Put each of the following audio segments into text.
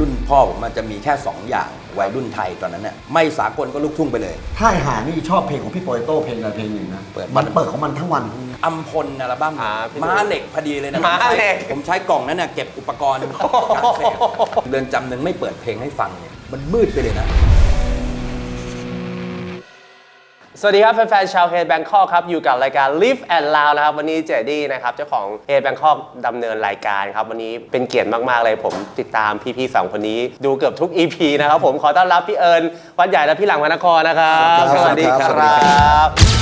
รุ่นพ่อผมมันจะมีแค่ 2 อย่างวัยรุ่นไทยตอนนั้นน่ะไม่สากลก็ลูกทุ่งไปเลย ถ้าไอ้หานี่ชอบเพลงของพี่โปเตโต้เพลงอะไรเพลงหนึ่งนะเปิด มันเปิดของมันทั้งวัน อัมพลอัลบั้มอ่าพี่ม้าเหล็กพอดีเลยนะม้าเหล็ก ผมใช้กล่องนั้นน่ะเก็บอุปกรณ์การเสพเรือนจำหนึ่งไม่เปิดเพลงให้ฟังเนี่ยมันมืดไปเลยนะ สวัสดีครับ แฟนๆชาวเฮดแบงคอกครับ อยู่กับรายการ Live and Loud นะครับ วันนี้เจดี้นะครับ เจ้าของเฮดแบงคอกดำเนินรายการครับ วันนี้เป็นเกียรติมาก ๆ เลยผมติดตามพี่ๆสองคนนี้ ดูเกือบทุก EP นะครับผมขอต้อนรับพี่เอิญวัดใหญ่และพี่หลังพระนครนะครับ สวัสดีครับ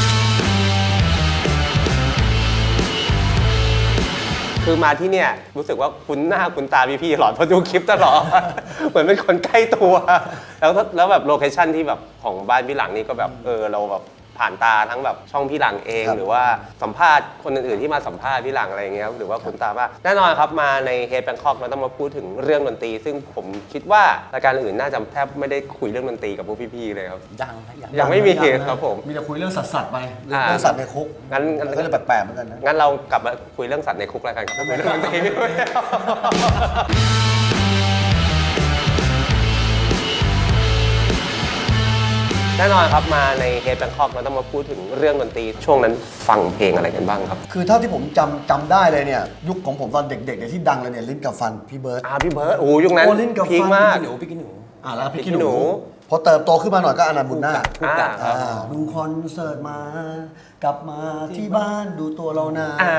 คือมาที่เนี่ยรู้สึกว่าคุ้นหน้าคุ้นตาพี่ๆตลอดเพราะดูคลิปตลอด เหมือนเป็นคนใกล้ตัว แล้วแล้วแบบโลเคชั่นที่แบบของบ้านพี่หลังนี่ก็แบบเออเราแบบ ผ่านตาทั้งแบบช่องพี่หลังเอง ครับหรือว่าสัมภาษณ์คนอื่นๆที่มาสัมภาษณ์พี่หลังอะไรอย่างเงี้ยครับหรือว่าคุ้นตามากแน่นอนครับมาในเฮดแบงคอกเราต้องมาพูดถึงเรื่องดนตรี ซึ่งผมคิดว่ารายการอื่นน่าจะแทบไม่ได้คุยเรื่องดนตรีกับพวกพี่ๆเลยครับ ยังนะยังยังไม่มียังนะครับผม มีแต่คุยเรื่องสัตว์สัตว์ๆไป อ่า เรื่องสัตว์ในคุกงั้นงั้น มันก็เลยแปลกๆเหมือนกันนะ งั้นเรากลับมาคุยเรื่องสัตว์ในคุกแล้วกันครับไม่คุยเรื่องดนตรี แน่นอนครับมาในเฮดแบงคอกเราต้องมาพูดถึงเรื่องดนตรีช่วงนั้นฟังเพลงอะไรกันบ้างครับ คือเท่าที่ผมจำจำได้เลยเนี่ย ยุคของผมตอนเด็กๆเนี่ยที่ดังเลยเนี่ยลิ้นกับฟันพี่เบิร์ต อ่าพี่เบิร์ดโอ้ยุคนั้นโอ้ลิ้นกับพีคฟันมากพี่หนูพี่กินหนูอ่าแล้วพี่พี่ขี้หหนูนู พอเติบโตขึ้นมาหน่อยก็อนันต์บุญนาคคู่กัดอ่า อ่าดูคอนเสิร์ตมา กลับมาที่บ้านดูตัวเรานาอ่า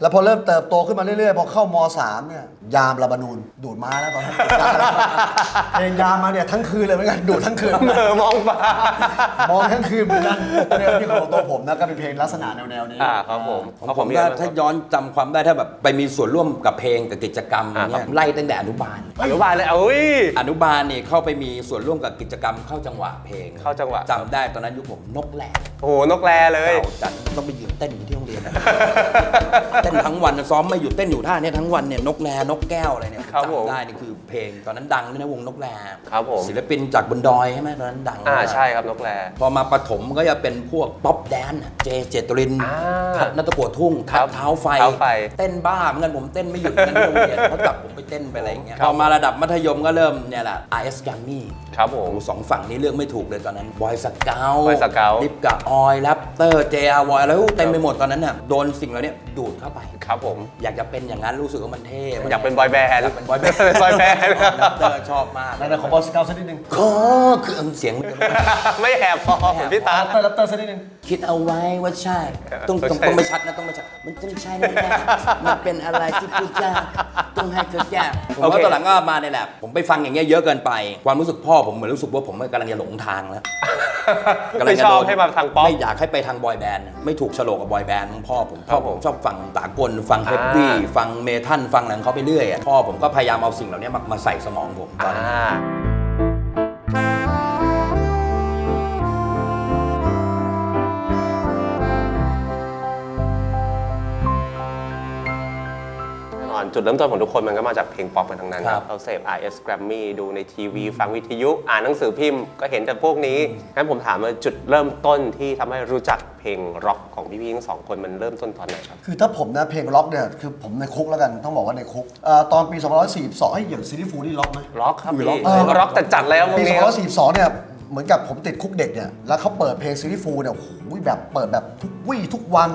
แล้วพอเริ่มเติบโตขึ้นมาเรื่อยๆ พอเข้าม 3 เนี่ยยามระบานูนดูดม้าแล้วตอนนั้นเพลงยามมาเนี่ยทั้งคืนเลยเหมือนกันดูดทั้งคืน เออมองฟ้า มองทั้งคืนเหมือนกันเนี่ยที่ของตัวผมนะก็เป็นเพลงลักษณะแนวๆนี้อ่าครับผมของผมถ้าถ้าย้อนจำความได้ถ้าแบบไปมีส่วนร่วมกับเพลงกับกิจกรรมอ่าเนี่ยไล่ตั้งแต่อนุบาล อนุบาลเลยเอาอุ้ย อนุบาลเนี่ยเข้าไปมีส่วนร่วมกับกิจกรรมเข้าจังหวะเพลงเข้าจังหวะ จำได้ตอนนั้นยุคผมนกแหลกโอ้โหนกแรเลย เก่าจัดต้องไปยืนเต้นอยู่ที่โรงเรียนนะเต้นทั้งวันซ้อมไม่หยุดเต้นอยู่ท่าเนี่ยทั้งวันเนี่ยนกแรนกแก้วอะไรเนี่ยครับผมจำได้นี่คือเพลงตอนนั้นดังด้วยนะวงนกแรครับผม ศิลปินจากบนดอยใช่ไหมตอนนั้นดังอ่ามากใช่ครับนกแร พอมาประถมก็จะเป็นพวกป๊อปแดนซ์เจเจตรินอ่าทัดนัตะกัวทุ่งครัทับดเท้าไฟ เท้าไฟเต้นบ้าเหมือนกันผมเต้นไม่หยุดเหมือนกันที่โรงเรียนเขาจับผมไปเต้นไปอะไรอย่างเงี้ยครับ พอมาระดับมัธยมก็เริ่มเนี่ยแหละ RS g a m m y ครับผโอ้มโหสองฝั่งนี้เลือกไม่ถูกเลยตอนนั้นบอยสเกล Boy Scout ลิปกับออยแรปเตอร์เจอวอยแล้วเต็มไปหมดตอนนั้นน่ะโดนสิ่งเหล่านี้ดูดเข้าไปครับผมอยากจะเป็นอย่างนั้นรู้สึกว่ามันเท่อยากเป็นบอยแบนด์อยากเป็นบอยแบนด์เป็นบอยแบนด์แรปเตอร์ชอบมากนั่นนะขอบอสเกาสักนิดนึงขอคือเสียงมันจะไม่แหบพอเหมือนพี่ตาเตอร์รับเตอร์สักนิดนึงคิดเอาไว้ว่าใช่ต้องต้องใช่ต้องไม่ชัดนะต้องไม่ชัดมันต้องใช่แน่ๆมันเป็นอะไรที่พูดยากต้องให้เธอแก้ผมว่าตอนหลังก็มาเนี่ยแหละผมไปฟังอย่างเงี้ยเยอะเกินไป ความรู้สึกพ่อผมเหมือนรู้สึกว่าผมกำลังจะหลงทางแล้วกำลัไม่งจะชอบโดนให้มาทางป๊อปไม่อยากให้ไปทางบอยแบนด์ไม่ถูกโฉลกกับบอยแบนด์ของพ่อผมครัพ่อบผผมมชอบฟังสากล ฟังเฮฟวี่อ่าฟังเมทัลฟังหนังเขาไปเรื่อยอะพ่อผมก็พยายามเอาสิ่งเหล่านี้มามาใส่สมองผมตอนนั้น อ่า จุดเริ่มต้นของทุกคนมันก็มาจากเพลงป๊อปกันทั้งนั้น ครับเราเสพ RS Grammy ดูในทีวี ฟังวิทยุ อ่านหนังสือพิมพ์ก็เห็นแต่พวกนี้งั้นผมถามว่าจุดเริ่มต้นที่ทำให้รู้จักเพลงร็อกของพี่ๆทั้งสองคนมันเริ่มต้นตอนไหนครับ คือถ้าผมนะเพลงล็อกเนี่ยคือผมในคุกแล้วกันต้องบอกว่าในคุกเอ่อตอนปี 2542ให้ยอย่างซีรีส์ฟูนี่ล็อกไหม ร็อกครับมีพี่ร็อก เออร็อกจัดๆแล้วพวกปีนี้ครับ2542เนี่ย เหมือนกับผมติดคุกเด็กเนี่ยแล้วเขาเปิดเพลงซีรีส์ฟูเนี่ยโอ้โหแบบเปิดแบบทุกวี่ทุกวัน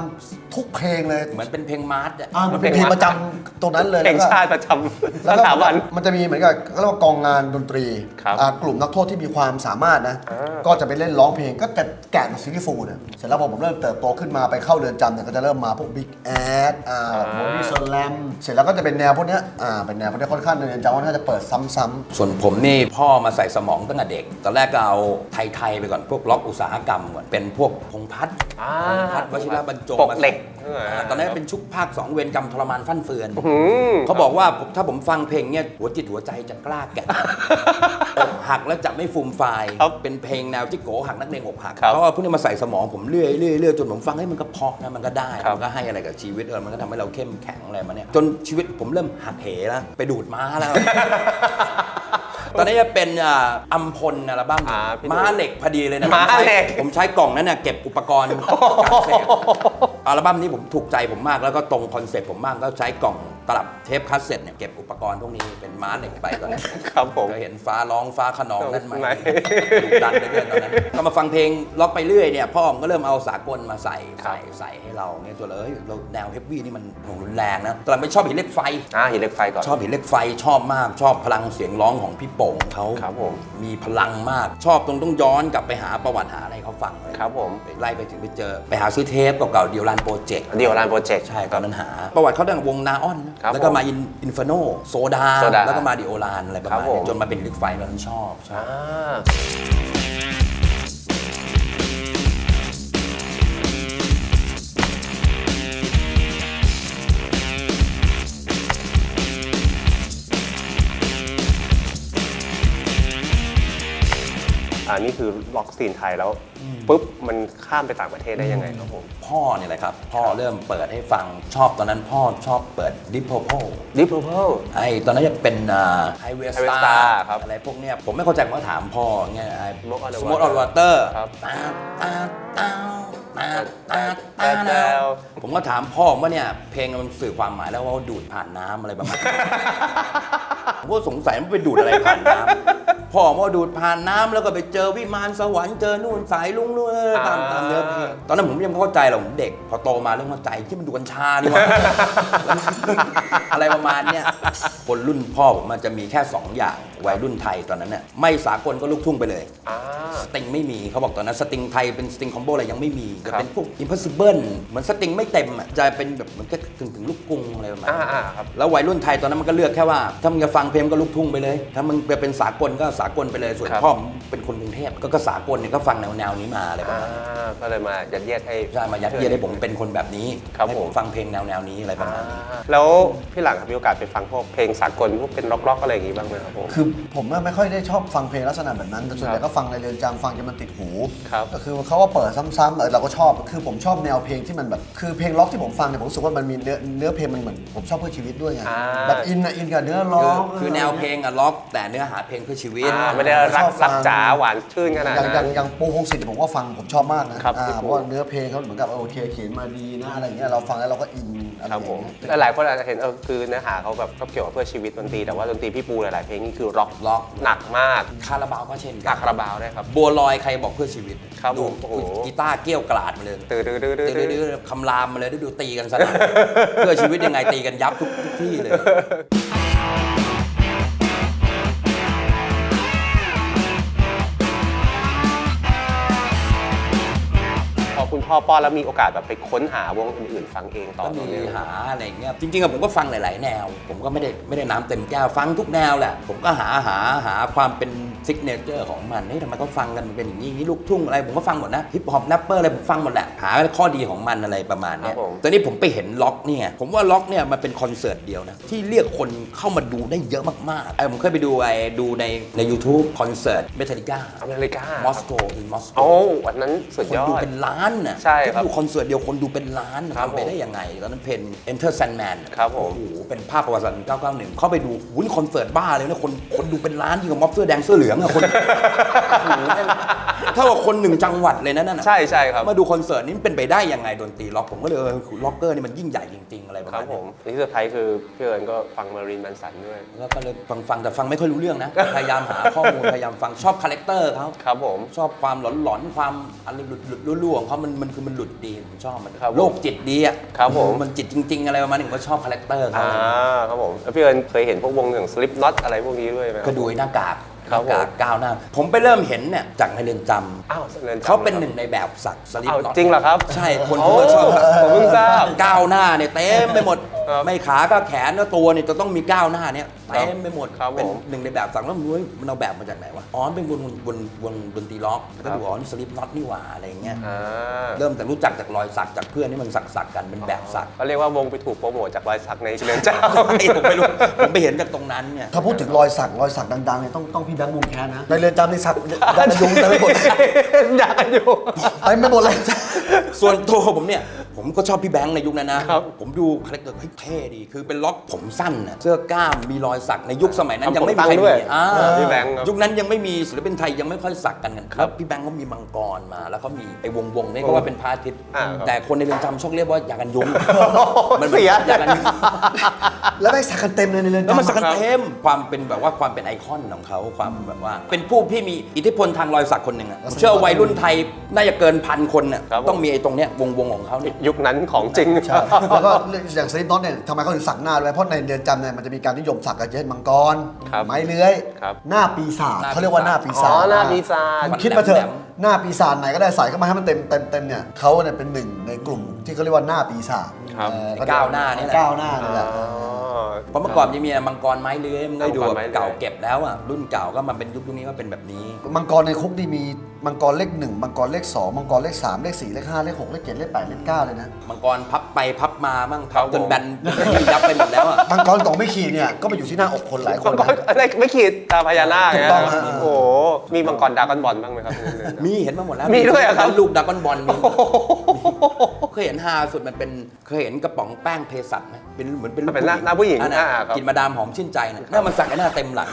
ทุกเพลงเลยเหมือนเป็นเพลงมาร์ชอะอ่ามันเป็นเพลงประจำตรงนั้นเลยเพลงแล้วก็ ชาติประจำแล้สวก็ถาบัน มันจะมีเหมือนกับเขาเรียกว่ากองงานดนตรีครับอ่ากลุ่มนักโทษที่มีความสามารถนะ อ่า ก็จะไปเล่นร้องเพลงก็จะแกะจากซีรีส์ฟูเนี่ยเสร็จแล้วพอผมเริ่มเติบโตขึ้นมาไปเข้าเรือนจำเนี่ยก็จะเริ่มมาพวกบิ๊กแอดอ่าโมนี่สแลมเสร็จแล้วก็จะเป็นแนวพวกเนี้ยอ่าเป็นแนวพวกเนี้ยค่อนข้างในเรือนจำค่อนข้างจะเปิดซ้ำๆส่วนผมนี่พ่อมาใส่สมองตั้งแต่เด็ก ตอนแรกก็เอาไทย ๆ ไปก่อนพวกล็อกอุตสาหกรรมก่อนเป็นพวกพงษ์พัฒน์อ่า พงษ์พัฒน์วชิรบรรจงปกเหล็ก อ่าตอนนั้นเป็นชุกภาค2เวรกรรมทรมานฟั่นเฟือน อืม เขาบอกว่าผมถ้าผมฟังเพลงเนี่ยหัวจิตหัวใจจะกล้าแกะ อกหักแล้วจะไม่ฟูมฟายครับเป็นเพลงแนวจิโกหักนักเลงอกหักครับเพราะว่าพวกนี้มาใส่สมองผมเรื่อยเรื่อยเรื่อยจนผมฟังให้ยมันก็เพราะนะมันก็ได้ครับ มันก็ให้อะไรกับชีวิตเออมันก็ทำให้เราเข้มแข็งอะไรมาเนี่ยจนชีวิตผมเริ่มหักเหแล้วไปดูดม้าแล้ว ตอนนี้จะเป็นอ่าอัมพลอัลบั้มอ่าพี่หนูม้าเหล็กพอดีเลยนะม้าเหล็ก ผมใช้กล่องนั้นน่ะเก็บอุปกรณ์การเสพอัลบั้มนี้ผมถูกใจผมมากแล้วก็ตรงคอนเซ็ปต์ผมมากก็ใช้กล่อง ตลับเทปคัสเซ็ตเนี่ยเก็บอุปกรณ์พวกนี้เป็นม้าเหล็กไปตอนนั้นครับผมก็เห็นฟ้าร้องฟ้าขนองนั่นไหมไม่ดุดันไปเรื่อยตอนนั้น ก็มาฟังเพลงล็อกไปเรื่อยเนี่ยพ่อผมก็เริ่มเอาสากลมาใส่ใส่ใส่ให้เราเนี่ยตัวเลยเอ้ยเราแนวเฮฟวี่นี่มันโหรุนแรงนะตอนนั้นไม่ชอบหินเหล็กไฟอ่าหินเหล็กไฟก่อนชอบหินเหล็กไฟชอบมากชอบพลังเสียงร้องของพี่โป่งเขาครับผมมีพลังมากชอบตรงต้องย้อนกลับไปหาประวัติหาอะไรเขาฟังเลยครับผมไปไล่ไปถึงไปเจอ ไปหาซื้อเทปเก่าๆเดียวรันโปรเจกต์เดียวรานโปรเจกต์ใช่ตอนนั้นหาประวัติเขาดังวงนาออนนะครับแล้วก็ผมมาอินอินฟโนโซดาโซดาแล้วก็มาดิโอลานอะไรประครัมาบณผมนี้จนมาเป็นหินเหล็กไฟตอนนั้นชอบชอบาอันนี้คือล็อกซีนไทยแล้วปุ๊บมันข้ามไปต่างประเทศได้ยังไงครับผมพ่อเนี่ยแหละครับ พ่อเริ่มเปิดให้ฟังชอบตอนนั้นพ่อชอบเปิดดิ p โ r โ e ดิปเพลไอ้ตอนนั้นจะเป็นไฮเวส Highway ตา Star ร์ครับอะไรพวกเนี้ยผมไม่เข้าใจผมก็ถามพ่อเงี้ยไอ้ Smoke on the สมมติออ Water วอเตอร์ครับตาตาตา ตาตาตาแล้แล้ววผมก็ถามพ่อว่าเนี่ย เพลงมันสื่อความหมายแล้วว่าดูดผ่านน้ำอะไรประมาณนั้นผมก็สงสัยมันไปดูดอะไรผ่านน้ำพ่อมาดูดผ่านน้ำแล้วก็ไปเจอวิมานสวรรค์เจอนู่นสายลุงนู่นตามตามเนื้อเพลงตอนนั้นผมยังไม่เข้าใจหรอกผมเด็ก พอโตมาเริ่มเข้าใจที่มันดูกัญชานี่หว่าอะไรประมาณเนี้ยคนรุ่นพ่อผมมันจะมีแค่ 2 อย่างวัยรุ่นไทยตอนนั้นเนี่ยไม่สากลก็ลูกทุ่งไปเลยอ่าสติงไม่มีเขาบอกตอนนั้นสติงไทยเป็นสติงคอมโบอะไรยังไม่มีจะครับเป็นพวก impossible เหมือนสติงไม่เต็มอะจะเป็นแบบเหมันก็ถึงถึงลูกกรุงอะไรประมาณอ่านั้นอ่าครับ แล้ววัยรุ่นไทยตอนนั้นมันก็เลือกแค่ว่า ถ้ามึงจะฟังเพลงก็ลูกทุ่งไปเลย ถ้ามึงจะเป็นสากลก็สากลไปเลยส่วนครับ พ่อผมเป็นคนกรุงเทพก็ก็สากลเนี่ยก็ฟังแนวแนวๆนี้มาอะไรประอ่ามาณนั้นก็เลยมายัดเยียดให้ ใช่มายัดเยียดให้ผมเป็นคนแบบนี้ครับให้ผมผมฟังเพลงแนวแนวๆนี้อะไรประมาณนี้ อ่าแล้วพี่หลังครับมีโอกาสไปฟังพวกเพลงสากลพวกเป็นร็อกๆอะไรอย่างงี้บ้างไหมครับผม คือผมอะไม่ค่อยได้ชอบฟังเพลงลักษณะแบบนั้น แต่ส่วนใหญ่ครับก็ฟังในเรือนจำฟังจนมันติดหู ครับ ก็คือเขาก็เปิดซ้ำๆเออเราก็ชอบคือผมชอบแนวเพลงที่มันแบบคือเพลงล็อกที่ผมฟังเนี่ยผมรู้สึกว่ามันมีเนื้อเนื้อเพลงมันเหมือนผมชอบเพื่อชีวิตด้วยไงอ่า แบบอินอะอินกับเนื้อร้อคืองคือแนวเพลงอะล็อกแต่เนื้อหาเพลงเพื่อชีวิต อ่าไม่ได้รักรักจ๋าหวานชื่นขนาดอย่างอนั้ย่างนอย่างปูพงศิษฐ์ผมก็ฟังผมชอบมากนะครับอ่าพี่ปู เพราะว่าเนื้อเพลงเขาเหมือนกับเออโอเคเขียนมาดีนะอะไรอย่างเงี้ยเราฟังแล้วเราก็อินอะไรคอรับย่างผมเงี้ย หลายๆคนอาจจะเห็นเออคือเนื้อหาเขาแบบก็เกี่ยวกับเพื่อชีวิตดนตรีแต่ว่าดนตรีพี่ปูหลายๆเพลงนี่คือร็อกล็อกหนักมากคาราบาวก็เช่นกัอัคาราบาวได้วยครับ บัวลอยใครบอกเพื่อชีวิตครับดูผมโอ้โห กีตาร์เกี้ยวกราดมาเลยตื้อดื้อดื้อดื้อดื้ดื้ออๆคำรามมาเลยดูตีกันสนั่นเพื่อชีวิตยังไงตีกันยับทุกทุกที่เลยพอคุณพ่อป้อนแล้วมีโอกาสแบบไปค้นหาวงอื่นๆฟังเองต่อก็มีเนื่องหาอะไรอย่างเงี้ยจริงๆอะผมก็ฟังหลาย ๆ แนว ผมก็ไม่ได้ไม่ได้น้ำเต็มแก้วฟังทุกแนวแหละ ผมก็หาหาหาความเป็น ซิกเนเจอร์ของมันเฮ้ยทำไมเขาฟังกันเป็นอย่างนี้อย่างนี้ลูกทุ่งอะไรผมก็ฟังหมดนะฮิปฮอปแรปเปอร์อะไรผมฟังหมดแหละหาข้อดีของมันอะไรประมาณเนี้ยครับผม ตอนนี้ผมไปเห็นล็อกเนี่ยผมว่าล็อกเนี่ยมันเป็นคอนเสิร์ตเดียวนะที่เรียกคนเข้ามาดูได้เยอะมากๆไอ้ผมเคยไปดูไอ้ดูในใน YouTube คอนเสิร์ตเมทัลิก้าอเมริกามอสโกอินมอสโก โอ้วันนั้นสุดคนยอดูด เป็นล้านน่ะใช่ครับดูคอนเสิร์ตเดียวคนดูเป็นล้านน่ะครับทำไปผมได้ยังไงตอนนั้นเพน Enter Sandman ครับผม โอ้โหเป็นภาพประวัติศาสตร์1991 เข้าไปดูหุ้นคอนเสิร์ตบ้าเลยนะคนคนดูเป็นล้านยิ่งกว่าม็อบเสื้อแดงเสื้อเหลืองอะคนโอ้โหแม่งเท่ากับคนหนึ่งจังหวัดเลยนะนั่นน่ะใช่ใช่ครับมาดูคอนเสิร์ตนี้มันเป็นไปได้ยังไงดนตรีล็อกผมก็เลยเออล็อกเกอร์นี่มันยิ่งใหญ่จริง ๆ อะไรประครัมาบณผนี้มที่เซอร์ไพรส์คือพี่เอิญก็ฟังมารีนแมนสันด้วย แล้วก็เลยฟังฟังแต่ฟังไม่ค่อยรู้เรื่องนะ พยายามหาข้อมูลพยายามฟังชอบคาแรคเตอร์เขาครับผม ชอบความหลอนๆความอะไรหลุดหลุดๆรั่วๆของเขามันมันคือมันหลุดดีผมชอบมันครับผมโลกจิตดีอะครับผม มันจิตจริง ๆ อะไรประมาณนี้ผมก็ชอบคาแรคเตอร์เขาอ่าครับผมแล้วพี่เอิญเคยเห็นพวกวงอย่าง Slip Knot อะไรพวกนี้ด้วยไหมคก็รับดูไอ้หน้ากาก ครับหน้ากากก้าวหน้า ผมไปเริ่มเห็นเนี่ยจากในเรือนจำอ้าวเรือนจำเขาเป็นหนึ่งในแบบสักสลิปอ้าวน็อตจริงเหรอครับ ใช่คนโอ้เขาก็ชอบผมเพิ่งทราบก้าวหน้าเนี่ยเต็มไปหมด ครับไม่ขาก็แขนก็ตัวเนี่ยจะต้องมีก้าวหน้าเนี่ยเต็มไปหมดครับเป็นผมหนึ่งในแบบสักแล้วมันเฮ้ยมันเอาแบบมาจากไหนวะอ๋อมันเป็นวงวงวงดนตรีล็อกก็ดูอ๋อนี่สลิปน็อตนี่หว่าอะไรอย่างเงี้ย อ่าเริ่มแต่รู้จักจากรอยสักจากเพื่อนที่มันสักสักๆกันเป็นแบบสักเขาเรียกว่าวงไปถูกโปรโมทจากรอยสักในเรือนจไอ้ผมไม่รู้ผมไปเห็นจากตรงนั้นเนี่ย ถ้าพูดถึงรอยสักรอยสักดังๆเนี่ยต้องต้องพี่แบงค์มุมแคนนะ ในเรือนจำนี่สักดันยุงเต็มไปหมดเลยำอยากกันอยู่ เต็มไปหมดเลย ส่วนตัวผมเนี่ยผมก็ชอบพี่แบงค์ในยุคนั้นนะ ครับผมดูคาแรคเตอร์เฮ้ยเท่ดี คือเป็นล็อกผมสั้นน่ะเสื้อกล้ามมีรอยสักในยุคสมัยนั้น ทำยังไม่ผมตั้มีงใครด้วยมีอ่าพี่แบงค์ครับยุคนั้นยังไม่มีศิลปินไทยยังไม่ค่อยสักกันกันแล้วพี่แบงค์เขามีมังกรมา แล้วเขามีไอ้วงวงๆนี่ก็ว่าเป็นพระอาทิตย์อ่าครับแต่คนในเรือนจำชอบเรียกว่ายากันยุงมันเสียยากันยุง แล้วแม่งสักกันเต็มเลยในเรือนจำแล้วมันสักกันอะเทมความเป็นแบบว่าความเป็นไอคอนของเขาความแบบว่า เป็นผู้ที่มีอิทธิพลทางรอยสักคนหนึ่งอะผมเชื่อว่าวัยรุ่นไทยน่าจะเกินพันคนน่ะครับผม ต้องมีไอ้ตรงเนี้ยวงวงๆของเขาเนี่ยยุคนั้นของจริง ใช่แล้วก็อย่างสลิปน็อตเนี่ยทำไมเขาถึงสักหน้าด้วยเพราะในเรือนจำเนี่ยมันจะมีการนิยมสักกันเช่นมังกร ครับไม้เลื้อย ครับหน้าปีศาจหน้าเขาเรียกว่าหน้าปีศาจอ๋อหน้าปีศาจ คุณคิดมาเถแหลอะมหน้าปีศาจไหนก็ได้ใส่เข้ามาให้มันเต็มเต็มเต็มเนี่ยเขาเนี่ยเป็นหนึ่งในกลุ่มที่เขาเรียกว่าหน้าปีศาจครับ เออไอ้ก้าวหน้านี่แหละ ก้าวหน้านี่แหละอ๋อ เพราะเมื่อก่อนยังมีมังกรไม้เลื้อยมันก็ดูมังกรแบไม้บเลื้อย เก่าเก็บแล้วอะรุ่นเก่าก็มาเป็นยุคนี้ก็เป็นแบบนี้มังกรในคุกนี่มีมังกรเลขหนึ่งมังกรเลขสองมังกรเลขสามเลขสี่เลขห้าเลขหกเลขเจ็ดเลขแปดเลขเก้าเลยนะ มังกรพับไปพับมาบ้างครัพับบจนผมแบนยับไปหมดแล้วอะ มังกรตองไม่ขีดเนี่ยก็ไปอยู่ที่หน้าอกคนหลายคนมังกนะ รอะไรไม่ขีดตาพญานาคถูกนะต้องฮะ โอ้โหมีมังกรดราก้อนบอลบ้างไหมครับ มีเห็นมาหมดแล้วมีด้วยเหรอครับ ลูกดักกอนบอลมี เคยเห็นฮาสุดมันเป็นเคยเห็นกระป๋องแป้งเภสัชไหมเป็นเหมือนเป็นรูปเป็นหน้าหน้าผู้หญิงอันนั้นอ่าครับ กินมาดามหอมชื่นใจนะหน้ามันสักไอ้หน้าเต็มหลัง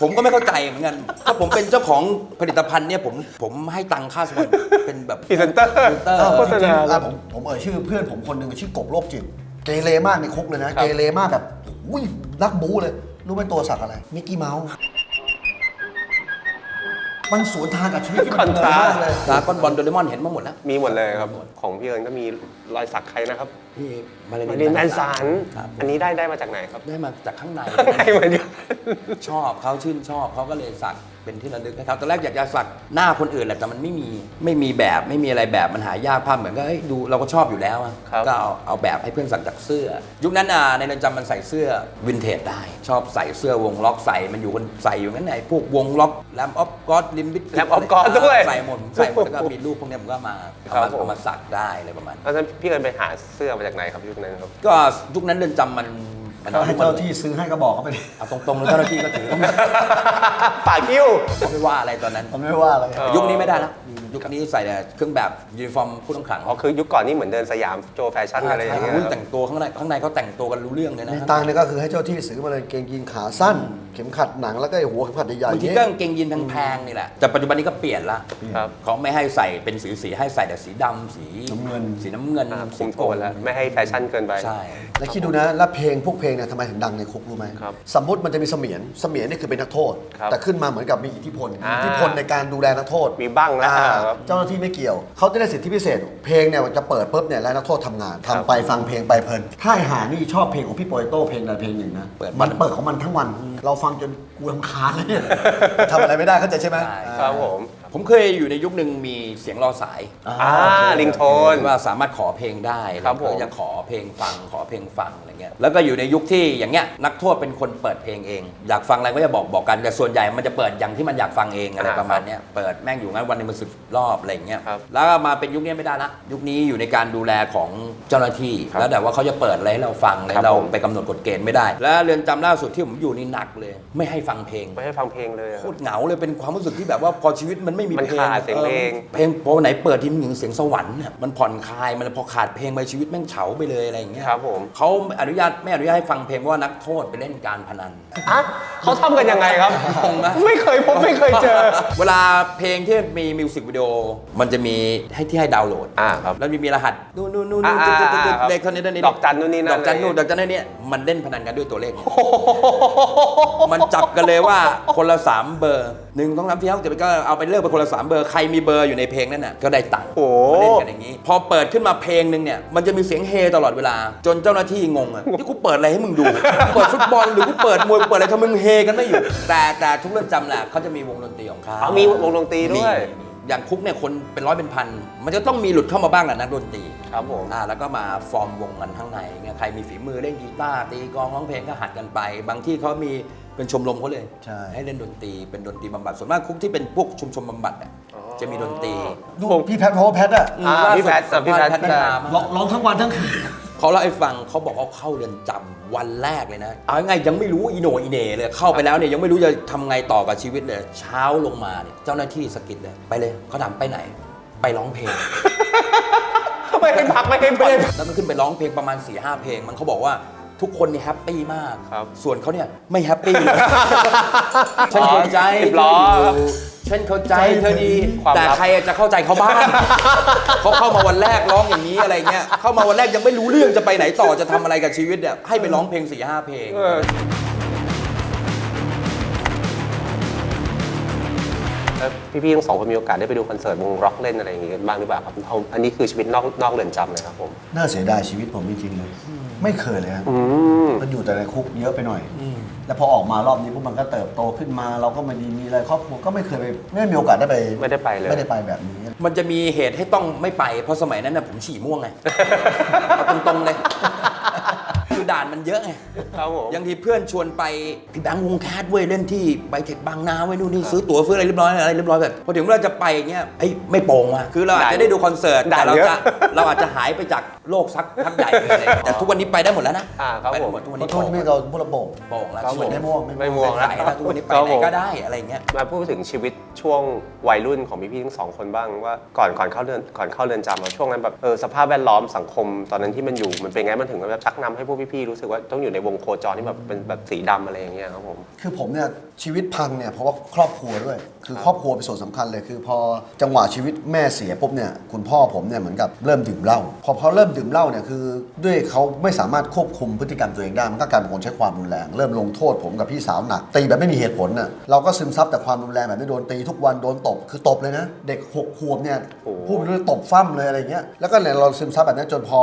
ผมก็ไม่เข้าใจเหมือนกัน ถ้าผมเป็นเจ้าของผลิตภัณฑ์เนี่ยผมผมให้ตังค่าสปอนเป็นแบบพรีเซนเตอร์พรีเซนเตอร์อ้าวโฆษจริงณาๆอะผมผมเอ่ยชื่อเพื่อนผมคนหนึ่งชื่อกบโรคจิตเกเรมากในคุกเลยนะ เกเรมากแบบอุ้ยรักบู๊เลย รู้ไหมตัวสักอะไร มิกกี้เมาส์ มันสวนทางกับชีวิตที่มันคอนทราสต์มากเลยดราก้อนบอลโดเรมอนเห็นมาหมดแล้ว มีหมดเลยครับ ของพี่เอิญก็มีรอยสักใครนะครับพี่มาเลมารินแมนสันครับอันนี้ได้ได้มาจากไหนครับ ได้มาจากข้างในข้างในเหมือนกันชอบเขาชื่นชอบเขาก็เลยสัก เป็นที่ระลึกให้เขาตอนแรกอยากจะสักหน้าคนอื่นแหละแต่มันไม่มีไม่มีแบบไม่มีอะไรแบบมันหายากภาพเหมือนก็เฮ้ยดูเราก็ชอบอยู่แล้วอะครับ ก็เอาเอาแบบให้เพื่อนสักจากเสื้อ ยุคนั้นอะในเรือนจำมันใส่เสื้อวินเทจได้ ชอบใส่เสื้อวงล็อกใส่มันอยู่คนใส่อยู่งั้นไหนพวกวงล็อกแลมออฟก็อดลิมบิ Lamb of God ด้วยใส่หมดใส่หมดแล้วก็มีรูปพวกเนี้ยผมก็เอามาครัเอาบมาผม เอามาสักได้อะไรประมาณนั้น แล้วนั้นพี่เอิญไปหาเสื้อมาจากไหนครับยุคนั้นครับ ก็ยุคนั้นเรือนจำมัน มันก็ให้เจ้าที่ซื้อให้ก็บอกเขาไปดิเอาตรงๆเลยเจ้าหน้าที่ก็ถือฝากคิ้วเขาไม่ว่าอะไรตอนนั้น มันไม่ว่าอะไรเออ ยุคนี้ไม่ได้แล้วยุคนี้ใส่แต่เครื่องแบบยูนิฟอร์มผู้ต้องขังอ๋อคือยุคก่อนนี่เหมือนเดินสยามโจแฟชั่นอะไรอย่างเงี้ยใช่ครับแต่งตัวข้างในข้างในเขาแต่งตัวกันรู้เรื่องเลยนะในตังค์เนี่ยก็คือให้เจ้าที่ซื้อมาเลยเกงยีนขาสั้น เข็มขัดหนังแล้วก็ไอ้หัวเข็มขัดใหญ่บางๆทีเนี่ยก็กางเกงยีนแพงๆนี่แหละแต่ปัจจุบันนี้ก็เปลี่ยนละครับ เขาไม่ให้ใส่เป็นสีสีให้ใส่แต่สีดำสีน้ำเงินสีน้ำเงินอ่าสีคุมโทนแล้ว ไม่ให้แฟชั่นเกินไป ใช่ แล้วคิดดูนะแล้วเพลงพวกเพลงเนี่ยทำไมถึงดังในคุกรู้ไหมครับสมมติมันจะมีเสมียนเสมียนนี่คือเป็นนักโทษ ครับแต่ขึ้นมาเหมือนกับมีอิทธิพลอ่าอิทธิพลในการดูแลนักโทษมีบ้างนะอ่าครับเจ้าหน้าที่ไม่เกี่ยวเขาจะได้สิทธิพิเศษ เพลงเนี่ยจะเปิดปุ๊บเนี่ยแล้วนักโทษทำงานทำไปฟังเพลงไปเพลินถ้าไอ้หานี่ชอบเพลงของพี่โปเตโต้เพลงใดเพลงหนึ่งนะเปิดมันเปิดของมันทั้งวัน เราฟังจนกูรำคาญแล้วเนี่ย ทำอะไรไม่ได้เข้าใจใช่ไหมใช่ครับผม ผมเคยอยู่ในยุคหนึ่งมีเสียงรอสายอ่าลิงโทนว่าสามารถขอเพลงได้ครับแล้วก็ผมจะขอเพลงฟังขอเพลงฟังอะไรเงี้ยแล้วก็อยู่ในยุคที่อย่างเงี้ยนักโทษเป็นคนเปิดเพลงเอง อยากฟังอะไรก็จะบอกบอกกันแต่ส่วนใหญ่มันจะเปิดอย่างที่มันอยากฟังเองอะไรอ่าประมาณเนี้ยเปิดแม่งอยู่งั้นวันหนึงมันสิบรอบอะไรเงี้ยครับแล้วก็มาเป็นยุคนี้ไม่ได้ละยุคนี้อยู่ในการดูแลของเจ้าหน้าที่ครับแล้วแต่ว่าเขาจะเปิดอะไรให้เราฟังอะไรครับเราผมไปกำหนดกฎเกณฑ์ไม่ได้ แล้วเรือนจำล่าสุดที่ผมอยู่นี่หนักเลย ไม่ให้ฟังเพลงไม่ให้ฟังเพลงเลยอะโคตรเหงาเลยเป็นความรู้สึกที่แบบว่าพอชีวิตมันไม่มีมันเพลงขาดเสียงเพลงออเพลงพอวันไหนเปิดทีมหญิงเสียงสวรรค์น่ะมันผ่อนคลายมันพอขาดเพลงไปชีวิตแม่งเฉาไปเลยอะไรอย่างเงี้ยครับผมเขาอนุญาตไม่อนุญาตให้ฟังเพลงเพราะว่านักโทษไปเล่นการพนันอะเขาทำกันยังไงครับงงนะไม่เคยพบไม่เคยเจอ เวลาเพลงที่มีมิวสิกวิดีโอมันจะมีให้ที่ให้ดาวน์โหลดอ่าครับแล้วมีมีรหัสนู่นนู่นนู่นอ่านู่นอ่าตึ๊ดตึ๊ดตึ๊ดครับเลขเท่านี้เท่านี้ดอกจันนู่นนี่นั่นดอกจันนู่นดอกจันนี่เนี่ยมันเล่นพนันกันด้วยตัวเลข มันจับกันเลยว่าคนละสามเบอร์หนึ่งต้องทำที่เขาจะไปก็เอาไปเลือกไปคนละสามเบอร์ใครมีเบอร์อยู่ในเพลงนั้นน่ะก็ได้ตังค์โอ้โหมาเล่นกันอย่างนี้ พอเปิดขึ้นมาเพลงหนึ่งเนี่ยมันจะมีเสียงเฮตลอดเวลา จนเจ้าหน้าที่งงอะที่กูเปิดอะไรให้มึงดู เปิดฟุตบอลหรือกูเปิดมวยกูเปิดอะไรทำไมมึงเฮกันไม่อยู่ แต่แต่ทุกเรือนจำแหละเขาจะมีวงดนตรีของเขาเอามีวงดนตรีด้วยมีมีอย่างคุกเนี่ยคนเป็นร้อยเป็นพันมันจะต้องมีหลุดเข้ามาบ้างแหละนักดนตรี ครับผม อ่าแล้วก็มาฟอร์มวงกันข้างในเงี้ยใครมีฝีมือเล่นกีตาร์ตีกลองร้องเพลงก็หัดกันไป บางที่เขามี เป็นชมรมเขาเลยใช่ ให้เล่นดนตรีเป็นดนตรีบำบัดส่วนมากคุกที่เป็นพวกชุมชนบำบัดเนี่ยจะมีดนตรีดูพี่แพทเพราะว่าแพทอะอ่าล่าพี่สุดแพทย์อะพี่แพทย์สัมภาษณ์ได้มา ร้องร้องทั้งวันทั้งคืน เขาเล่าให้ฟังเขาบอกเขาเข้าเรือนจำวันแรกเลยนะ เอาง่ายๆยังไม่รู้อีโหนอีเหน่เลยเข้าไปแล้วเนี่ยยังไม่รู้จะทำไงต่อกับชีวิตเลยเช้าลงมาเนี่ยเจ้าหน้าที่สะกิดเลยไปเลยเขาถามไปไหน ไปร้องเพลง ไม่ให้พักไม่ให้ไม่พักได้แล้วมันขึ้นไปร้องเพลงประมาณ4ีหเพลง มันเขาบอกว่า ทุกคนเนี่ยแฮปปี้มาก ครับส่วนเขาเนี่ยไม่แฮปปี้เลยฉันเข้าใจสิบล้อเธออยู่ฉันเข้าใจเธอดี ความลับ แต่ใครจะเข้าใจเขาบ้าง เขาเข้ามาวันแรกร้องอย่างนี้อะไรเงี้ย เข้ามาวันแรกยังไม่รู้เรื่องจะไปไหนต่อจะทำอะไรกับชีวิตเนี่ยให้ไปร้องเพลง4ีหเพลง เออแล้วพี่ๆทั้งสองคนมีโอกาสได้ไปดูคอนเสิร์ตวงร็อกเล่นอะไรอย่างงี้กันบ้างหรือเปล่าครับเอาอันนี้คือชีวิตนอกนอกเรือนจำเลยครับผม น่าเสียดายชีวิตผมจริงๆเลย ไม่เคยเลยครับ อืม มันอยู่แต่ในคุกเยอะไปหน่อยแล้วพอออกมารอบนี้พวกมันก็เติบโตขึ้นมา เราก็มาดีมีอะไรครอบครัวก็ไม่เคยไปไม่มีโอกาสได้ไปไม่ได้ไปเลย ไม่ได้ไปแบบนี้ มันจะมีเหตุให้ต้องไม่ไป เพราะสมัยนั้นน่ะผมฉี่ม่วงไง เอาตรงๆเลย คือด่านมันเยอะไงครับผม ยังทีเพื่อนชวนไปพี่แบงค์วงแคสเว้ยเล่นที่ไบเทคบางนาเว้ยนู่นนี่ซื้อตั๋วซื้ออะไรเรียบร้อยอะไรเรียบร้อยแบบพอถึงเวลาจะไปเงี้ยเอ้ยไม่โป่งว่ะคือเราอาจจะได้ดูคอนเสิร์ตด่าแต่นเราเยอะจะเราอาจจะหายไปจากโลกสักพักใหญ่เลยอะไรเงี้ยแต่ทุกวันนี้ไปได้หมดแล้วนะอ่าครับไปได้ผมหมดทุกวันขอนี้โทษที่ไม่เราพวกเราโบกโป่งแล้วครับผมไม่ม่วงไม่ม่วงใสแล้วทุกวันนี้ไปครับไหนผมก็ได้อะไรเงี้ย มาพูดถึงชีวิตช่วงวัยรุ่นของพี่ๆทั้งสองคนบ้างว่าก่อนก่อนเข้าเรือนก่อนเข้าเรือนจำอะช่วงนั้นแบบเออสภาพแวดล้อมสังคมตอนนั้นที่มันอยู่มันเป็นไงมันถึงแบบชักนำให้พวกพี่ๆรู้สึกว่าต้องอยู่ในวงโคจรที่แบบเป็นแบบสีดำอะไรอย่างเงี้ยครับผม คือผมเนี่ย ชีวิตพังเนี่ยเพราะว่าครอบครัวด้วย คือครอบครัวเป็นส่วนสำคัญเลยคือพอจังหวะชีวิตแม่เสียปุ๊บเนี่ยคุณพ่อผมเนี่ยเหมือนกับเริ่มดื่มเหล้าพอเขาเริ่มดื่มเหล้าเนี่ยคือ ด้วยเขาไม่สามารถควบคุมพฤติกรรมตัวเองได้มันก็กลายเป็นคนใช้ความรุนแรงเริ่มลงโทษผมกับพี่สาวหนักตีแบบไม่มีเหตุผลน่ะเราก็ซึมซับแต่ความรุนแรงแบบนี้โดนตีทุกวันโดนตบคือตบเลยนะเด็กหกขวบเนี่ยโอ้โหพูดไปเรื่อยตบฟั่มเลยอะไรเงี้ยแล้วก็เนี่ยเราซึมซับแบบนั้นจนพอ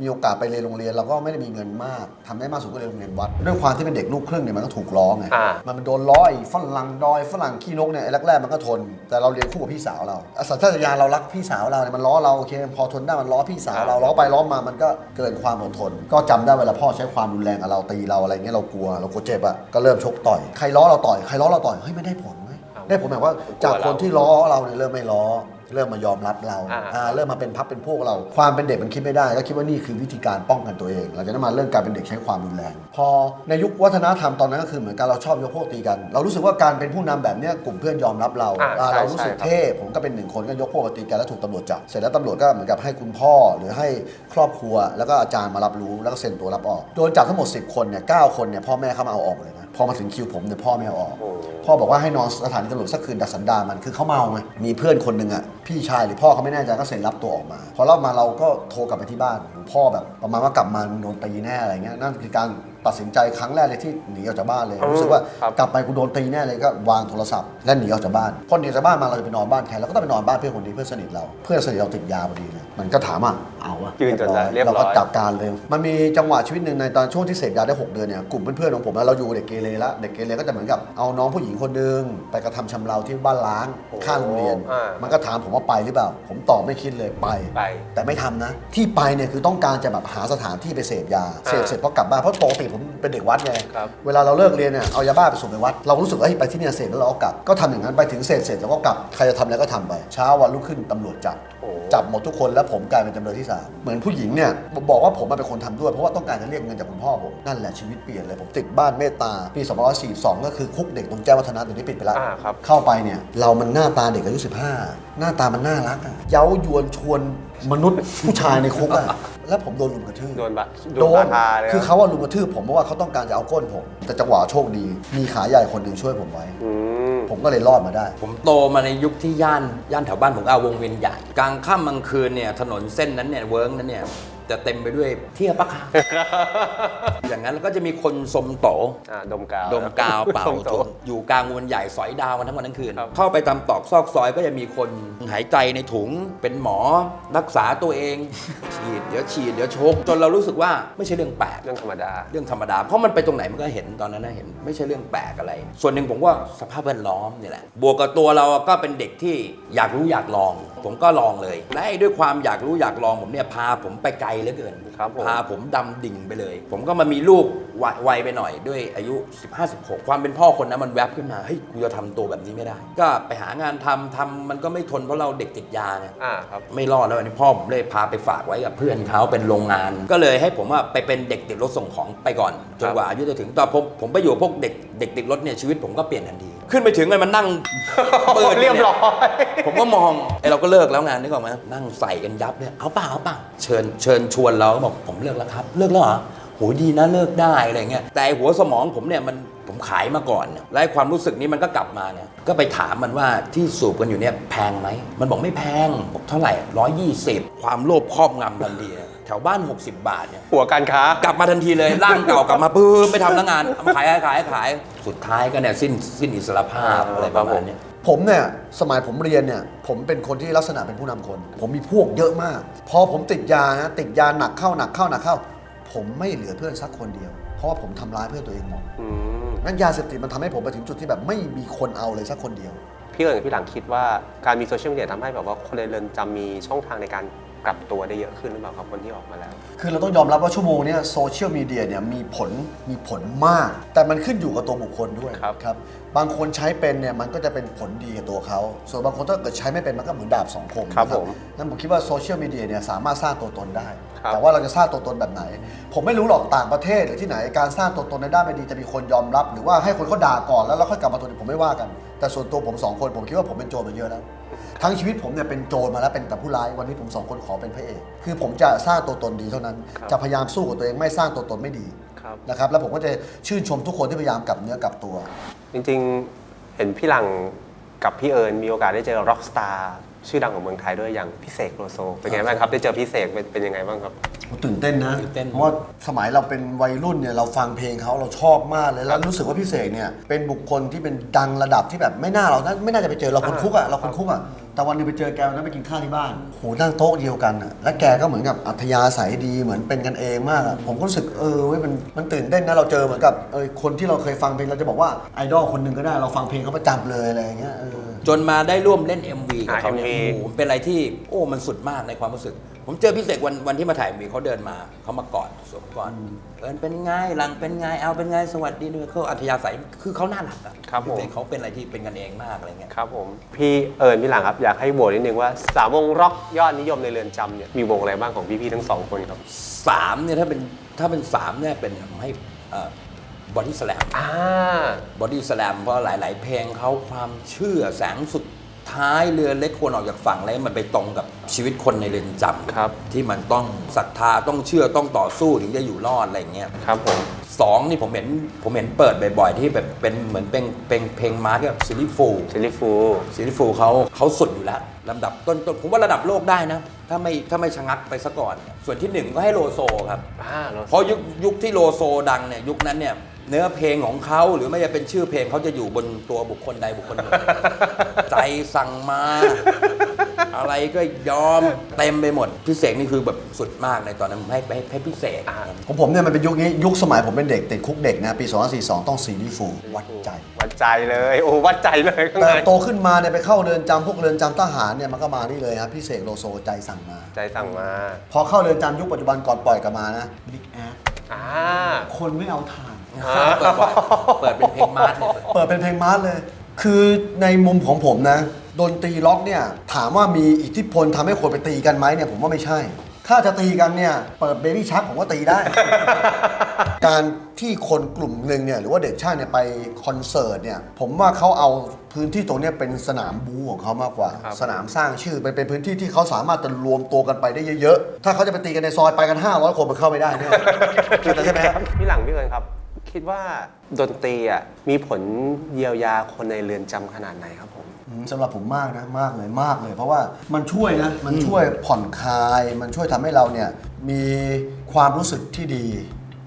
มีโอกาสไปเรียนโรงเรียนเราก็ไม่ได้มีเงินมากทำได้มากสุดก็เรียนโรงเรียนวัดด้วยความที่เป็นเด็กลูกครึ่งเนี่ยมันก็ถูกล้อไงอ่ามันมันโดนล้อไอ้ฝรั่งดอยฝรั่งขี้นกเนี่ยไอ้แรกๆมันก็ทน แต่เราเรียนคู่กับพี่สาวเราอะสัญชาตญาณเรารักพี่สาวเราเนี่ยมันล้อเราโอเคพอทนได้มันล้อพี่สาวเราล้อไปล้อมามันก็เกินความอดทน ก็จำได้เวลาพ่อใช้ความรุนแรงกับเราตีเราอะไรเงี้ยเรากลัวเรากลัวเจ็บอะก็เริ่มชกต่อยใครล้อเราต่อยใครล้อเราต่อยเฮ้ยไม่ได้ผลเว้ยได้ผลแบบว่าจากคนที่ล้อเราเนี่ยเริ่มไม่ล้อ เริ่มมายอมรับเราอ่า อ่าเริ่มมาเป็นพักเป็นพวกเรา ความเป็นเด็กมันคิดไม่ได้ ก็คิดว่านี่คือวิธีการป้องกันตัวเองหลังจากนั้นมาเริ่มกลายเป็นเด็กใช้ความรุนแรง พอในยุควัฒนธรรมตอนนั้นก็คือเหมือนกันเราชอบยกพวกตีกัน เรารู้สึกว่าการเป็นผู้นำแบบเนี้ยกลุ่มเพื่อนยอมรับเราอ่าอ่าใช่เรารู้สึกใช่ครับ เท่ผมก็เป็นหนึ่งคนก็ยกพวกมาตีกันแล้วถูกตำรวจจับเสร็จแล้วตำรวจก็เหมือนกับให้คุณพ่อหรือให้ครอบครัว แล้วก็อาจารย์มารับรู้แล้วก็เซ็นตัวรับออกโดนจับทั้งหมด 10 คนเนี่ยเก้าคนเนี่ยพ่อแม่เข้ามาเอาออกหมดเลยนะ พอมาถึงคิวผมเนี่ยพ่อไม่เอาออกโอ้พ่อบอกว่าให้นอนสถานีตำรวจสักคืนดัดสันดานมันคือเขาเมาไงมีเพื่อนคนหนึ่งอะพี่ชายหรือพ่อเขาไม่แน่ใจก็เซ็นรับตัวออกมา พอรับมาเราก็โทรกลับไปที่บ้านพ่อแบบประมาณว่ากลับมามึงโดนตีแน่อะไรเงี้ยนั่นคือการตัดสินใจครั้งแรกเลยที่หนีออกจากบ้านเลยอืมรู้สึกว่าครับกลับไปกูโดนตีแน่เลยก็วางโทรศัพท์และหนีออกจากบ้านพอหนีออกจากบ้านมาเราจะไปนอนบ้านใครเราก็ต้องไปนอนบ้านเพื่อนคนนี้เพื่อนสนิทเราเพื่อนสนิทเราติดยาพอดีเลย มันก็ถามว่าเอาอะยืนจนได้เรียบร้อย เราก็จับการเลย มันมีจังหวะชีวิตหนึ่งในตอนช่วงที่เสพยาได้ 6 เดือนเนี่ยกลุ่มเพื่อนๆของผมอะเราอยู่เด็กเกเรละเด็กเกเรก็จะเหมือนกับเอาน้องผู้หญิงคนหนึงไปกระทำชำเราที่บ้านล้างโอ้ข้างโรงเรียน อ่ามัมันก็ถามผมว่าไปหรือเปล่า ผมตอบไม่คิดเลยไปไปแต่ไม่ทำนะ ที่ไปเนี่ยคือต้องการจะแบบหาสถานที่ไปเสพยาเสพเสร็จพอกลับบ้านเพราะปกติผมเป็นเด็กวัดไงครับ เวลาเราเลิกเรียนเนี่ยเอายาบ้าไปส่งไปวัดเรารู้สึกว่าเฮ้ยไปที่เนี่ยเสพแล้วเราก็กลับก็ทำอย่างนั้นไปถึงเสพเสร็จแล้วก็กลับใครจะทำอะไรก็ทำไปเช้าวันรุ่งขึ้นตำรวจจับ โอ้ จับหมดทุกคนแล้วผมกลายเป็นจำเลยที่สามเหมือนผู้หญิงเนี่ยบอกว่าผมมาเป็นคนทำด้วยเพราะว่าต้องการจะเรียกเงินจากคุณพ่อผมนั่นแหละชีวิตเปลี่ยนเลยผมติดบ้านเมตตาปี2542 ก็คือคุกเด็กตรงแจ้งวัฒนะเดี๋ยวนี้ปิดไปแล้วอ่าครับเข้าไปเนี่ยเรามันหน้าตาเด็กอายุ15 หน้าตามันน่ารักอะเย้ายวนชวน มนุษย์ผู้ชายในคุกอะแล้วผมโดนลุมกระทืบโดนบะโดบนทาเลยคือเขาว่าลุมกระทืบผมเพราะว่าเขาต้องการจะเอาก้นผม แต่จังหวะโชคดี มีขาใหญ่คนหนึ่งช่วยผมไว้ อืม ผมก็เลยรอดมาได้ ผมโตมาในยุคที่ย่านย่านแถวบ้านผมก็เอาวงเวียนใหญ่กลางค่ำกลางคืนเนี่ยถนนเส้นนั้นเนี่ยเวิร์กนั้นเนี่ย จะเต็มไปด้วยเที่ยวปะคะ อย่างนั้นแล้วก็จะมีคนสมโตอ่าดมกาวดมกาวเป่าดมโตอยู่กลางวนใหญ่สอยดาวกันทั้งวันทั้งคืน ครับ เข้าไปตามตอกซอกซอยก็จะมีคนหายใจในถุงเป็นหมอรักษาตัวเอง ฉีดเดี๋ยวฉีดเดี๋ยวชก จนเรารู้สึกว่าไม่ใช่เรื่องแปลก เรื่องธรรมดา เรื่องธรรมดา เพราะมันไปตรงไหนมันก็เห็นตอนนั้นนะเห็นไม่ใช่เรื่องแปลกอะไร ส่วนหนึ่งผมว่าสภาพแวดล้อมนี่แหละ บวกกับตัวเราก็เป็นเด็กที่อยากรู้อยากลองผมก็ลองเลย และไอ้ด้วยความอยากรู้อยากลองผมเนี่ยพาผมไปไกลเหลือเกิน ครับผม พาผมดำดิ่งไปเลย ผมก็มามีลูกวัยวัยไปหน่อยด้วยอายุ 15-16 ความเป็นพ่อคนนั้นมันแวบขึ้นมาเฮ้ยกูจะทำตัวแบบนี้ไม่ได้ ก็ไปหางานทำทำมันก็ไม่ทนเพราะเราเด็กติดยาไงอ่าครับ ไม่รอดแล้วอันนี้พ่อผมเลยพาไปฝากไว้กับเพื่อนเขาเป็นโรงงาน ก็เลยให้ผมว่าไปเป็นเด็กติดรถส่งของไปก่อนจนกว่าอายุจะถึงตอนผมผมไปอยู่กับพวกเด็กเด็กติดรถเนี่ยชีวิตผมก็เปลี่ยนทันที ขึ้นไปถึงเลยมันนั่ง เปิดเรียบร้อย ผมก็มองไอเราก็เลิกแล้วงานนึกออกไหมนั่งใส่กันยับเลยเอาเปล่าเอาเปล่าเชิญเชิญชวนเราก็บอกผมเลิกแล้วครับ เลิกแล้วเหรอโหดีนะเลิกได้อะไรเงี้ยแต่ไอ้หัวสมองผมเนี่ยมันผมขายมาก่อนเนี่ยแล้วไอ้ความรู้สึกนี้มันก็กลับมาเนี่ยก็ไปถามมันว่าที่สูบกันอยู่เนี่ยแพงไหมมันบอกไม่แพงบอกเท่าไหร่ร้อยยี่สิบความโลภครอบงำทันทีแถวบ้าน 60 บาทเนี่ยหัวการค้ากลับมาทันทีเลยร่างเก่ากลับมาปื้มไม่ทำแล้วงานเอามาขายขายขายขาย สุดท้ายก็เนี่ยสิ้นสิ้นอิสรภาพอ่าอะไรประมาณเนี้ย ผมเนี่ยสมัยผมเรียนเนี่ยผมเป็นคนที่ลักษณะเป็นผู้นำคน ผมมีพวกเยอะมาก พอผมติดยานะติดยาหนักเข้าหนักเข้าหนักเข้า ผมไม่เหลือเพื่อนสักคนเดียว เพราะว่าผมทำร้ายเพื่อนตัวเองหมดอืมงั้นยาเสพติดมันทำให้ผมไปถึงจุดที่แบบไม่มีคนเอาเลยสักคนเดียว พี่เอิญกับพี่หลังคิดว่าการมีโซเชียลมีเดียทำให้แบบว่าคนในเรือนจำมีช่องทางในการ กลับตัวได้เยอะขึ้นหรือเปล่าครับคนที่ออกมาแล้ว คือเราต้องยอมรับว่าชั่วโมงเนี้โซเชียลมีเดียเนี่ยมีผลมีผลมาก แต่มันขึ้นอยู่กับตัวบุคคลด้วยครับ ครับ บางคนใช้เป็นเนี่ยมันก็จะเป็นผลดีกับตัวเขา ส่วนบางคนถ้าเกิดใช้ไม่เป็นมันก็เหมือนดาบสองคมครับนะผมนั่นผมคิดว่าโซเชียลมีเดียเนี่ยสามารถสร้างตัวตนได้ ครับแต่ว่าเราจะสร้างตัวตนแบบไหน ผมไม่รู้หรอกต่างประเทศหรือที่ไหนการสร้างตัวตนในด้านไม่ดีจะมีคนยอมรับ หรือว่าให้คนเขาด่าก่อนแล้วเราค่อยกลับมาตัวนี้ผมไม่ว่ากัน แต่ส่วนตัวผมสองคนผมคิดว่าผมเป็นโจรมาเยอะแล้ว ทั้งชีวิตผมเนี่ยเป็นโจรมาแล้วเป็นแต่ผู้ร้ายวันนี้ผมสองคนขอเป็นพระเอกคือผมจะสร้างตัวตนดีเท่านั้นครับจะพยายามสู้กับตัวเองไม่สร้างตัวตนไม่ดีครับนะครับแล้วผมก็จะชื่นชมทุกคนที่พยายามกลับเนื้อกลับตัว จริงๆ เห็นพี่หลังกับพี่เอิญมีโอกาสได้เจอร็อกสตาร์ ชื่อดังของเมืองไทยด้วยอย่างพี่เสกโลโซ เป็นไงบ้างครับ ได้เจอพี่เสกเป็นเป็นยังไงบ้างครับ ตื่นเต้นนะตื่นเต้น เพราะว่าสมัยเราเป็นวัยรุ่นเนี่ยเราฟังเพลงเขาเราชอบมากเลยแล้วรู้สึกว่าพี่เสกเนี่ยเป็นบุคคลที่เป็นดังระดับที่แบบไม่น่าเรานะไม่น่าจะไปเจอเราคนคุกอะเราคนคุกอะแต่วันหนึงไปเจอแกวันนั้นไปกินข้าวที่บ้านโหนั่งโต๊ะเดียวกันอะและแกก็เหมือนกับอัธยาศัยดีเหมือนเป็นกันเองมากอะผมก็รู้สึกเออเว้ยมันมันตื่นเต้นนะเราเจอเหมือนกับเออคนที่เราเคยฟังเพลงเราจะบอกว่าไอดอลคนหนึ่งก็ได้เราฟังเพลงเขาประจำเลยอะไรอย่างเงี้ยเออ จนมาได้ร่วมเล่น MV กับอ่าเขาเนี่ย MV โอ้โหเป็นอะไรที่โอ้มันสุดมากในความรู้สึก ผมเจอพี่เสกวันวันที่มาถ่าย MV เขาเดินมาเขามากอดสวมกอดเอิญเป็นไงหลังเป็นไงเอาเป็นไงสวัสดีด้วยเขาอัธยาศัยคือเขาน่ารักอะครับพี่เสผกมเขาเป็นอะไรที่เป็นกันเองมากอะไรเงี้ย ครับผมพี่เอิญพี่หลังครับ อยากให้โหวตนิดนึงว่าสามวงร็อกยอดนิยมในเรือนจำเนี่ยมีวงอะไรบ้างของพี่ๆทั้งสองคนครับ สามเนี่ยถ้าเป็นถ้าเป็นสามเนี่ยเป็นให้ บอดี้สแลมอ่าบอดี้สแลมเพราะหลาย ๆ เพลงเขาความเชื่อแสงสุดท้ายเรือเล็กควรออกจากฝั่งแล้วมันไปตรงกับชีวิตคนในเรือนจำครับ ที่มันต้องศรัทธาต้องเชื่อต้องต่อสู้ถึงจะอยู่รอดอะไรอย่างเงี้ยครับผมสองนี่ผมเห็นผมเห็นเปิดบ่อยๆ ที่แบบเป็นเหมือนเป็นเป็นเพลงมาร์กแบบซิลิฟูซิลลี่ฟูซิลิฟูเขาเขาสุดอยู่แล้วลำดับต้นๆผมว่าระดับโลกได้นะ ถ้าไม่ถ้าไม่ชะงักไปซะก่อน ส่วนที่หนึ่งก็ให้โลโซครับอ่าเราเพราะยุคยุคที่โลโซดังเนี่ยยุคนั้นเนี่ย เนื้อเพลงของเขาหรือไม่จะเป็นชื่อเพลงเขาจะอยู่บนตัวบุคคลใดบุคคลหนึ่ง ใจสั่งมา อะไรก็ยอมเต็มไปหมดพี่เสกนี่คือแบบสุดมากในตอนนั้นผมให้ให้ให้พี่เสกของผมเนี่ยมันเป็นยุคนี้ยุคสมัยผมเป็นเด็กติดคุกเด็กนะปี2542 ต้องซีรีส์ฟูวัดใจ วัดใจเลย โอ้วัดใจเลยข้างแต่ในโตขึ้นมาเนี่ยไปเข้าเรือนจำพวกเรือนจำทหารเนี่ยมันก็มานี่เลยครับพี่เสกโลโซใจสั่งมา ใจสั่งมา พอเข้าเรือนจำยุคปัจจุบันก่อนปล่อยกลับมานะบิ๊กแอดอ่าคนไม่เอาทาน เปิดบ่อยเปิดเป็นเพลงมาร์ทเนี่ย เปิดเป็นเพลงมาร์ชเลย คือในมุมของผมนะ ดนตรีล็อกเนี่ย ถามว่ามีอิทธิพลทำให้คนไปตีกันไหมเนี่ย ผมว่าไม่ใช่ ถ้าจะตีกันเนี่ย เปิดเบบี้ชักผมว่าตีได้ การที่คนกลุ่มหนึ่งเนี่ย หรือว่าเด็กช่างเนี่ยไปคอนเสิร์ตเนี่ย ผมว่าเขาเอาพื้นที่ตรงเนี้ยเป็นสนามบูของเขามากกว่า ครับ สนามสร้างชื่อเป็นเป็นพื้นที่ที่เขาสามารถจะรวมตัวกันไปได้เยอะๆ ถ้าเขาจะไปตีกันในซอยไปกัน 500 คนมันเข้าไม่ได้เนี่ยเข้าใจใช่ไหมครับพี่หลังพี่เอิญครับ คิดว่าดนตรีอะมีผลเยียวยาคนในเรือนจำขนาดไหนครับผม อืมสำหรับผมมากนะมากเลยมากเลย เพราะว่ามันช่วยนะมันช่วยผ่อนคลาย มันช่วยทำให้เราเนี่ยมีความรู้สึกที่ดี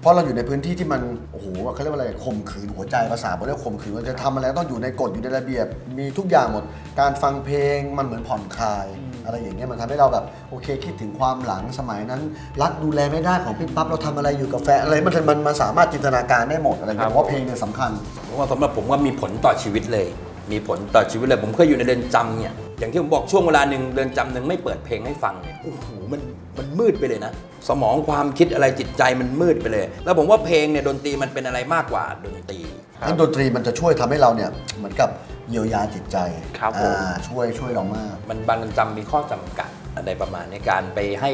เพราะเราอยู่ในพื้นที่ที่มันโอ้โหเขาเรียกว่าอะไรข่มขืนหัวใจภาษาเขาเรียกข่มขืนมันจะทำอะไรต้องอยู่ในกฎอยู่ในระเบียบ มีทุกอย่างหมด การฟังเพลงมันเหมือนผ่อนคลาย อะไรอย่างเงี้ยมันทำให้เราแบบโอเคคิดถึงความหลังสมัยนั้น รักดูแลไม่ได้ของพี่ปั๊บเราทำอะไรอยู่กับแฟนอะไรมันมันมันสามารถจินตนาการได้หมดอะไรอย่างเงี้ยผมว่าเพลงเนี่ยสำคัญ ผมว่าสำหรับผมว่ามีผลต่อชีวิตเลย มีผลต่อชีวิตเลย ผมเคยอยู่ในเรือนจำเนี่ย อย่างที่ผมบอกช่วงเวลาหนึ่งเรือนจำหนึ่งไม่เปิดเพลงให้ฟังเนี่ย โอ้โห มัน มันมืดไปเลยนะ สมองความคิดอะไรจิตใจมันมืดไปเลย แล้วผมว่าเพลงเนี่ยดนตรีมันเป็นอะไรมากกว่าดนตรี นั้นดนตรีมันจะช่วยทำให้เราเนี่ยเหมือนกับเยียวยาจิตใจครับผมอ่าช่วยช่วยเรามาก มันบางเรือนจำมีข้อจำกัดอะไรประมาณในการไปให้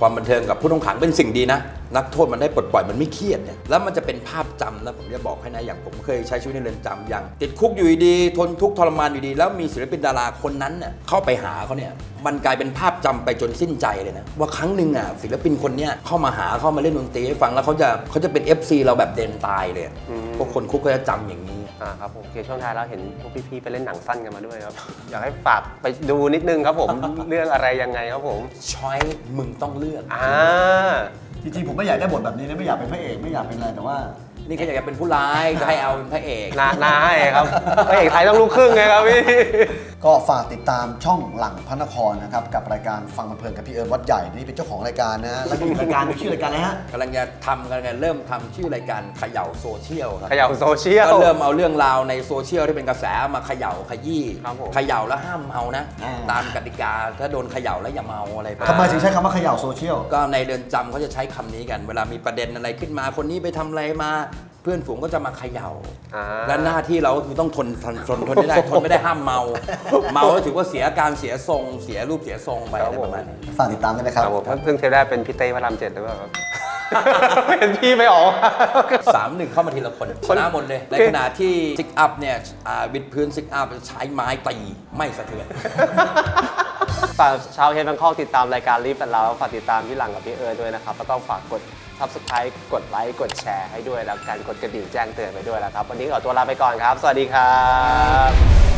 ความบันเทิงกับผู้ต้องขังเป็นสิ่งดีนะ นักโทษมันได้ปลดปล่อยมันไม่เครียดเนี่ยแล้วมันจะเป็นภาพจำนะผมจะบอกให้นะอย่างผมเคยใช้ชีวิตในเรือนจำอย่าง ติดคุกอยู่ดีๆทนทุกข์ทรมานอยู่ดี แล้วมีศิลปินดาราคนนั้นเนี่ยเข้าไปหาเขาเนี่ยมันกลายเป็นภาพจำไปจนสิ้นใจเลยนะว่าครั้งหนึ่งอะศิลปินคนเนี้ยเข้ามาหาเข้ามาเล่นดนตรีให้ฟังแล้วเขาจะเขาจะเป็น FC เราแบบเด่นตายเลยพวกคนคุกก็จะจำอย่างนี้ อ่าครับผมโอเคช่วงท้ายแล้วเห็นพวกพี่ๆไปเล่นหนังสั้นกันมาด้วยครับ อยากให้ฝากไปดูนิดนึงครับผม เรื่องอะไรยังไงครับผมช้อยมึงต้องเลือก อ่า จริงๆผมไม่อยากได้บทแบบนี้นะไม่อยากเป็นพระเอกไม่อยากเป็นอะไรแต่ว่า นี่เขาอยากจะเป็นผู้ร้ายก็ให้เอาเป็นพระเอกนานาให้ครับพระเอกไทยต้องลูกครึ่งไงครับพี่ ก็ฝากติดตามช่องหลังพระนครนะครับ กับรายการฟังมันเพลินกับพี่เอิญวัดใหญ่นี่เป็นเจ้าของรายการนะแล้วก็อีกรายการหนึงชื่อรายการอะไรฮะ กำลังจะทำกำลังจะเริ่มทำชื่อรายการเขย่าโซเชียลครับ เขย่าโซเชียล ก็เริ่มเอาเรื่องราวในโซเชียลที่เป็นกระแสมาเขย่าขยี้ครับผม เขย่าแล้วห้ามเมานะ อ่า ตามกติกาถ้าโดนเขย่าแล้วอย่าเมาอะไรประทำไมมาณถึงใช้คำว่าเขย่าโซเชียล ก็ในเดือนจำเขาจะใช้คำนี้กัน เวลามีประเด็นอะไรขึ้นมา คนนี้ไปทำอะไรมา เพื่อนฝูงก็จะมาเขย่า อ่า และหน้าที่เราก็คือต้องทนทนทนทนไม่ได้ ทนไม่ได้ห้ามเมา เมาแล้วถือว่าเสียการเสียทรง เสียรูปเสียทรงไปอะไรประมาณนี้ ฝากติดตามด้วยนะคครัรับบผมเพิ่งเทปแรกเป็นพี่เต้พระรามเจ็ดหรือเปล่าครับ เป็นพี่ไม่ออก สามหนึ่งเข้ามาทีละคนชนะหมดเลย ในขณะที่ซิกอัพเนี่ยอ่าวิดพื้นซิกอัพใช้ไม้ตีไม่สะเทือน ฝากชาวเฮดแบงคอกติดตามรายการรีบกันแล้วฝากติดตามพี่หลังกับพี่เอิร์ธด้วยนะครับ แล้วก็ฝากกด subscribe กดไลค์ กดแชร์ให้ด้วย แล้วการกดกระดิ่งแจ้งเตือนไปด้วยแล้วครับ วันนี้ขอตัวลาไปก่อนครับ สวัสดีครับ